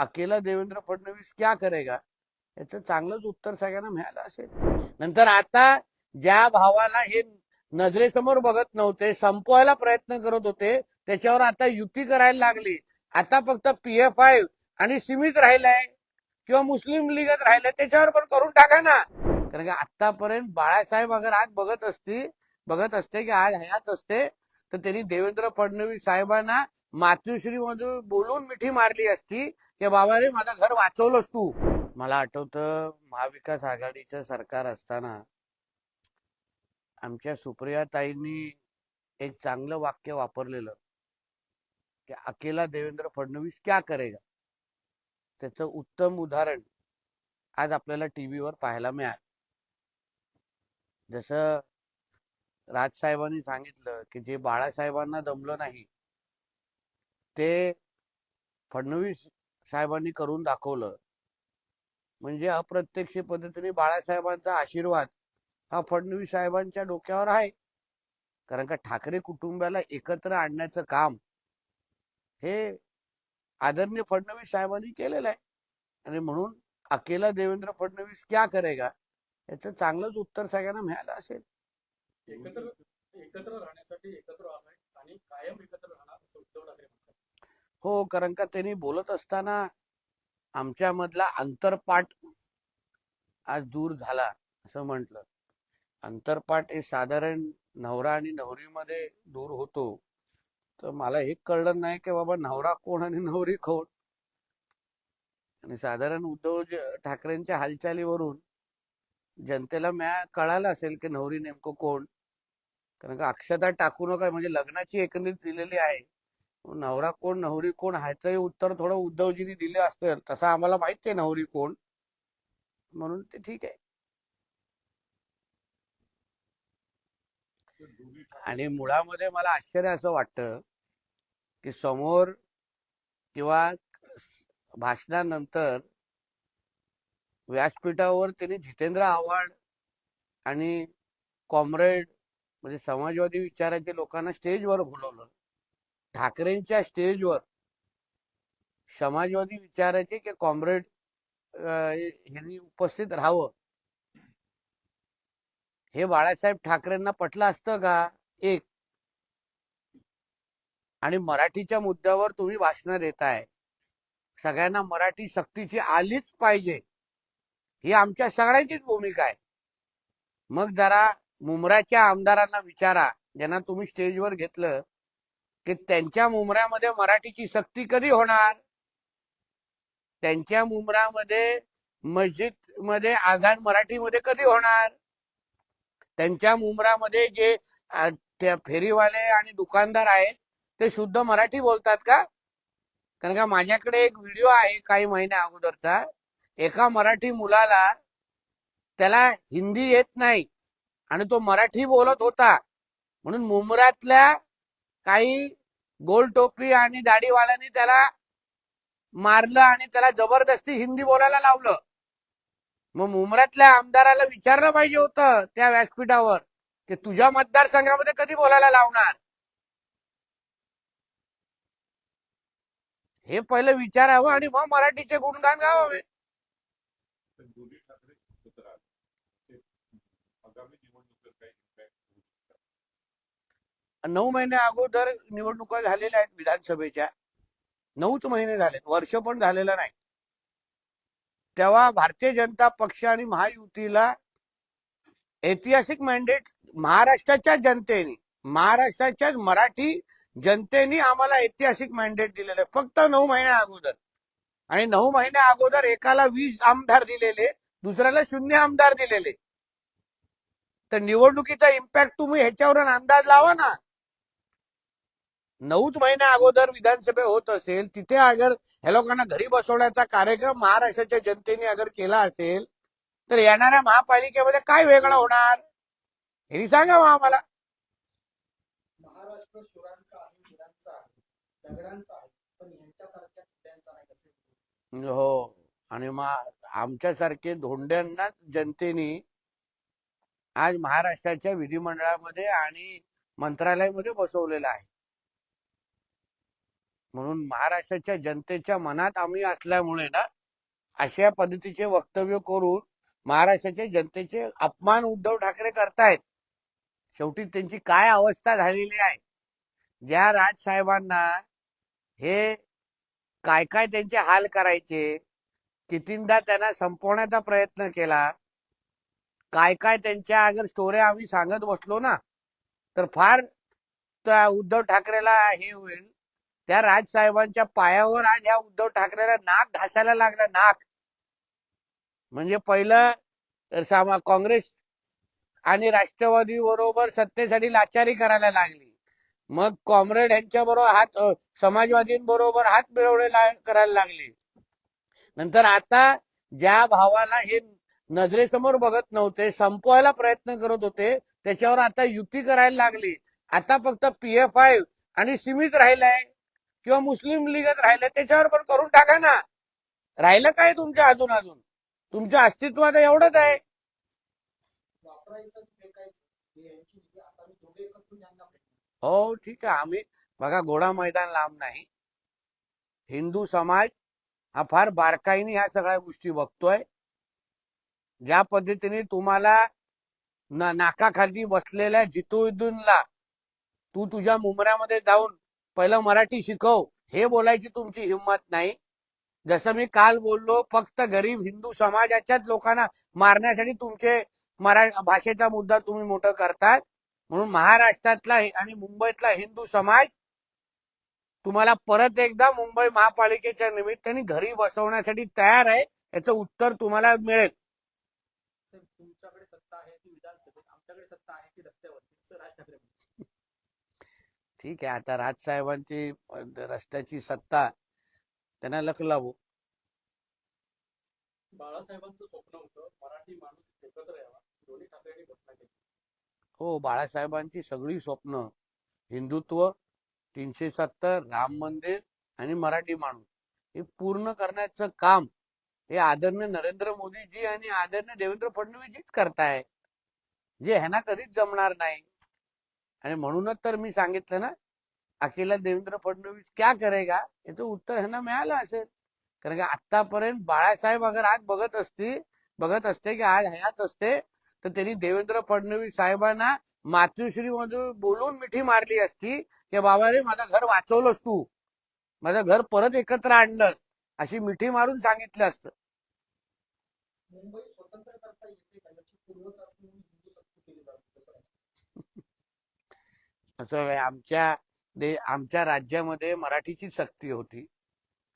अकेला देवेंद्र फडणवीस क्या करेगा? याचं चांगलंच उत्तर सगळ्यांना मिळालं असेल. नंतर आता ज्या भावाला हे नजरेसमोर बघत नव्हते संपवायला प्रयत्न करत होते त्याच्यावर आता युती करायला लागली. आता फक्त पी एफ आय आणि सीमित राहिलंय किंवा मुस्लिम लीगच राहिलंय त्याच्यावर पण करून टाका ना. कारण की आतापर्यंत बाळासाहेब अगर आज बघत असती बघत असते की आज हयात असते तर त्यांनी देवेंद्र फडणवीस साहेबांना मातृश्री मधून बोलून मिठी मारली असती. की बाबा रे माझं घर वाचवलंस तू. मला आठवतं महाविकास आघाडीचं सरकार असताना आमच्या सुप्रिया ताईंनी एक चांगलं वाक्य वापरलेलं. की अकेला देवेंद्र फडणवीस क्या करेगा? त्याचं उत्तम उदाहरण आज आपल्याला टीव्हीवर पाहायला मिळालं. जसं राजसाहेबांनी सांगितलं की जे बाळासाहेबांना दमलं नाही ते फडणवीस साहेबांनी करून दाखवलं. म्हणजे अप्रत्यक्ष पद्धतीने बाळासाहेबांचा आशीर्वाद हा फडणवीस साहेबांच्या डोक्यावर आहे. कारण का ठाकरे कुटुंबाला एकत्र आणण्याचं काम हे आदरणीय फडणवीस साहेबांनी केलेलं आहे. आणि म्हणून अकेला देवेंद्र फडणवीस क्या करेगा? याचं चांगलंच उत्तर सगळ्यांना मिळालं असेल. एकत्र एकत्र राहण्यासाठी एकत्र आलोय आणि कायम एकत्र राहणार असं उद्धव ठाकरे म्हणतात. हो कारण का त्यांनी बोलत असताना आमच्यामधला अंतरपाठ आज दूर झाला असं म्हटलं. अंतरपाठ हे साधारण नवरा आणि नवरीमध्ये दूर होतो. तर मला हे कळलं नाही की बाबा नवरा कोण आणि नवरी कोण? आणि साधारण उद्धव ठाकरेंच्या हालचालीवरून जनतेला म्या कळालं असेल की नवरी नेमकं कोण? कारण का अक्षता टाकू नका म्हणजे लग्नाची एकंदरीत दिलेली आहे. नवरा कोण नवरी कोण ह्याचंही उत्तर थोडं उद्धवजींनी दिलं असतं. तसं आम्हाला माहीत आहे नवरी कोण. म्हणून ते ठीक आहे. आणि मुळामध्ये मला आश्चर्य असं वाटतं की समोर किंवा भाषणानंतर व्यासपीठावर त्यांनी जितेंद्र आव्हाड आणि कॉम्रेड म्हणजे समाजवादी विचाराच्या लोकांना स्टेजवर बोलवलं. ठाकरेंच्या स्टेजवर समाजवादी विचाराचे की कॉम्रेड ह्यांनी उपस्थित राहावं. हे बाळासाहेब ठाकरेंना पटलं असतं का? एक. आणि मराठीच्या मुद्द्यावर तुम्ही भाषण देताय. सगळ्यांना मराठी सक्तीची आलीच पाहिजे. ही आमच्या सगळ्यांचीच भूमिका आहे. मग जरा मुमराच्या आमदारांना विचारा. ज्यांना तुम्ही स्टेजवर घेतलं की त्यांच्या मुमऱ्यामध्ये मराठीची सक्ती कधी होणार? त्यांच्या मुमरामध्ये मस्जिदमध्ये आझान मराठीमध्ये कधी होणार? त्यांच्या मुमरामध्ये जे फेरीवाले आणि दुकानदार आहेत ते शुद्ध मराठी बोलतात का? कारण का माझ्याकडे एक व्हिडिओ आहे काही महिन्या अगोदरचा. एका मराठी मुलाला त्याला हिंदी येत नाही. आणि तो मराठी बोलत होता. म्हणून मुंबरातल्या काही गोल टोपी आणि दाढीवाल्यांनी त्याला मारलं आणि त्याला जबरदस्ती हिंदी बोलायला लावलं. मग मुंबरातल्या आमदाराला विचारलं पाहिजे होतं त्या व्यासपीठावर की तुझ्या मतदारसंघामध्ये कधी बोलायला लावणार? हे पहिलं विचारावं आणि मग मराठीचे गुणगान गावावे तर दोन्ही ठाकरे एकत्र आले ते आगामी निवडणुकीत काही impact होऊ शकतात. नऊ महिने अगोदर निवडणुका झालेल्या आहेत विधानसभेच्या. नऊच महिने झाले वर्ष पण झालेलं नाही. तेव्हा भारतीय जनता पक्ष आणि महायुतीला ऐतिहासिक मॅन्डेट महाराष्ट्राच्या जनतेने महाराष्ट्राच्या मराठी जनतेने आम्हाला ऐतिहासिक मॅन्डेट दिलेलं आहे. फक्त नऊ महिन्या अगोदर. आणि नऊ महिन्या अगोदर एकाला वीस आमदार दिलेले दुसऱ्याला शून्य आमदार दिलेले. तर निवडणुकीचा इम्पॅक्ट तुम्ही ह्याच्यावरून अंदाज लावा ना. नऊच महिन्या अगोदर विधानसभा होत असेल तिथे अगर ह्या लोकांना घरी बसवण्याचा कार्यक्रम महाराष्ट्राच्या जनतेने अगर केला असेल तर येणाऱ्या महापालिकेमध्ये काय वेगळं होणार? हे सांगा मग आम्हाला. महाराष्ट्र शुरांचा आहे वीरांचा आहे दगडांचा आहे पण यांच्यासारख्या किल्ल्यांचा नाही कसे हो आणि मग आमच्यासारखे धोंड्यांना जनतेने आज महाराष्ट्राच्या विधिमंडळामध्ये आणि मंत्रालयामध्ये बसवलेलं आहे. म्हणून महाराष्ट्राच्या जनतेच्या मनात आम्ही असल्यामुळे ना अशा पद्धतीचे वक्तव्य करून महाराष्ट्राच्या जनतेचे अपमान उद्धव ठाकरे करतायत. शेवटी त्यांची काय अवस्था झालेली आहे? ज्या राजसाहेबांना हे काय काय त्यांचे हाल करायचे कितींदा त्यांना संपवण्याचा प्रयत्न केला काय काय त्यांच्या अगर स्टोऱ्या आम्ही सांगत बसलो ना तर फार त्या उद्धव ठाकरेला हे होईल. त्या राजसाहेबांच्या पायावर आज ह्या उद्धव ठाकरेला नाक घासायला लागला नाक. म्हणजे पहिलं सामा काँग्रेस आणि राष्ट्रवादी बरोबर सत्तेसाठी लाचारी करायला लागली. मग कॉम्रेड यांच्या बरोबर हात समाजवादींबरोबर हात मिळवणे करायला लागली. नंतर आता ज्या भावाला हे नजरेसमोर बघत नव्हते संपवायला प्रयत्न करत होते त्याच्यावर आता युती करायला लागली. आता फक्त पीएफ आय आणि सीमित राहिलाय. किंवा मुस्लिम लीगच राहिलंय त्याच्यावर पण करून टाका ना. राहिलं काय तुमच्या अजून अजून तुमच्या अस्तित्वात एवढंच आहे. फेकायचं हे ठीक आहे. आम्ही बघा घोडा मैदान लांब नाही. हिंदू समाज हा फार बारकाईने ह्या सगळ्या गोष्टी बघतोय. ज्या पद्धतीने तुम्हाला ना- नाकाखाली बसलेल्या जितुद्दीनला तू तुझ्या मुमऱ्यामध्ये जाऊन पहिलं मराठी शिकव. हे बोलायची तुमची हिंमत नाही. जसं मी काल बोललो फक्त गरीब हिंदू समाजाच्याच लोकांना मारण्यासाठी तुमचे मरा भाषेचा मुद्दा तुम्ही मोठं करतात. म्हणून महाराष्ट्रातला आणि मुंबईतला हिंदू समाज तुम्हाला परत एकदा मुंबई महापालिकेच्या निमित्ताने घरी बसवण्यासाठी तयार आहे याचं उत्तर तुम्हाला मिळेल. तुमच्याकडे सत्ता आहे की विधानसभेत आमच्याकडे सत्ता आहे की रस्त्यावर राज ठाकरे ठीक आहे. आता राजसाहेबांची रस्त्याची सत्ता त्यांना लख लावू. बाळासाहेबांचं स्वप्न होतं मराठी माणूस एकत्र यावा. दोन्ही ठाकरेंनी घोषणा केली. हो बाळासाहेबांची सगळी स्वप्न हिंदुत्व तीनशे सत्तर राम मंदिर आणि मराठी माणूस हे पूर्ण करण्याचं काम हे आदरणीय नरेंद्र मोदीजी आणि आदरणीय देवेंद्र फडणवीसजीच करताय जे ह्यांना कधीच जमणार नाही. आणि म्हणूनच तर मी सांगितलं ना अकेला देवेंद्र फडणवीस क्या करेगा? याचं उत्तर ह्यांना मिळालं असेल. कारण की आतापर्यंत बाळासाहेब अगर आज बघत असते बघत असते की आज हयात असते तर त्यांनी देवेंद्र फडणवीस साहेबांना मातृश्री मधून बोलून मिठी मारली असती की बाबा रे माझं घर वाचवलंस तू. माझं घर परत एकत्र आणलं अशी मिठी मारून सांगितलं असतं. मुंबई स्वतंत्र करता येते का याची पूर्वचाचणी म्हणून हिंदू सक्ती केली जाते कसं आहे? असं आमच्या दे आमच्या राज्यामध्ये मराठीची सक्ती होती.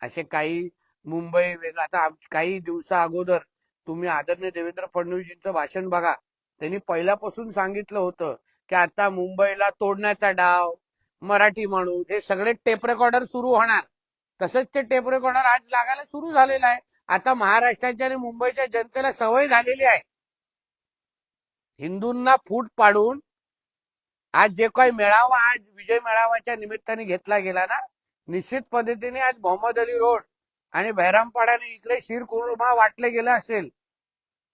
असे काही मुंबई वेगळं आता काही दिवसा अगोदर तुम्ही आदरणीय देवेंद्र फडणवीसजींचं भाषण बघा. त्यांनी पहिल्यापासून सांगितलं होतं की आता मुंबईला तोडण्याचा डाव मराठी माणूस हे सगळे टेप रेकॉर्डर सुरू होणार. तसंच ते टेप रेकॉर्डर आज लागायला सुरू झालेलं आहे. आता महाराष्ट्राच्या आणि मुंबईच्या जनतेला सवय झालेली आहे. हिंदूंना फूट पाडून आज जे काही मेळावा आज विजय मेळाव्याच्या निमित्ताने घेतला गेला ना निश्चित पद्धतीने आज मोहम्मद अली रोड आणि बहरामपाड्याने इकडे शीर कुर्मा वाटले गेले असेल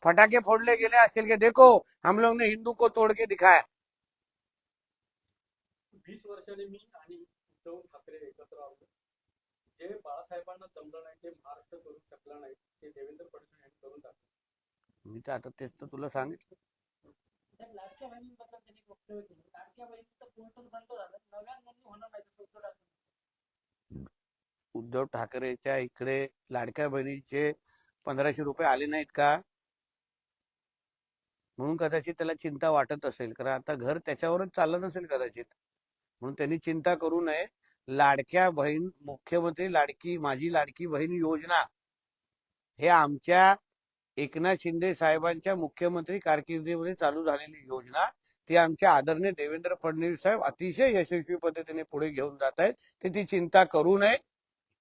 फटाके फोडले गेले असतील की देखो हम लोग ने हिंदू को तोड़ के दिखाया. वीस वर्षांनी मी आणि उद्धव ठाकरे एकत्र आलो जे बाळासाहेबांना जमलं नाही ते महाराष्ट्र करू शकला नाही ते देवेंद्र फडणवीस यांनी करून टाकलं मी तर आता तेच तर तुला सांगितलं. त्या लाडक्या बहिणींबद्दल त्यांनी वक्तव्य केलं. म्हणजे लाडक्या बहिणीचं पोर्टल बंद झालं. नव्या नोंदणी होणार नाही तसं उद्धव ठाकरे उद्धव ठाकरेच्या इकडे लाडक्या बहिणीचे पंधराशे रुपये आले नाहीत का? म्हणून कदाचित त्याला चिंता वाटत असेल. कारण आता घर त्याच्यावरच चाललं नसेल कदाचित. म्हणून त्यांनी चिंता करू नये. लाडक्या बहीण मुख्यमंत्री लाडकी माझी लाडकी बहीण योजना हे आमच्या एकनाथ शिंदे साहेबांच्या मुख्यमंत्री कारकिर्दीमध्ये चालू झालेली योजना ती आमच्या आदरणीय देवेंद्र फडणवीस साहेब अतिशय यशस्वी पद्धतीने पुढे घेऊन जात आहेत. ते ती चिंता करू नये.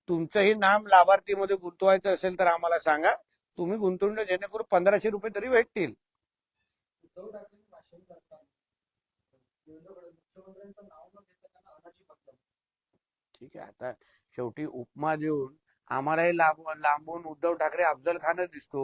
तुमचंही नाम लाभार्थीमध्ये गुंतवायचं असेल तर आम्हाला सांगा. तुम्ही गुंतवून जेणेकरून पंधराशे रुपये तरी भेटतील. ठीक आहे आता शेवटी उपमा देऊन आम्हालाही लांबून उद्धव ठाकरे अफजल खानच दिसतो.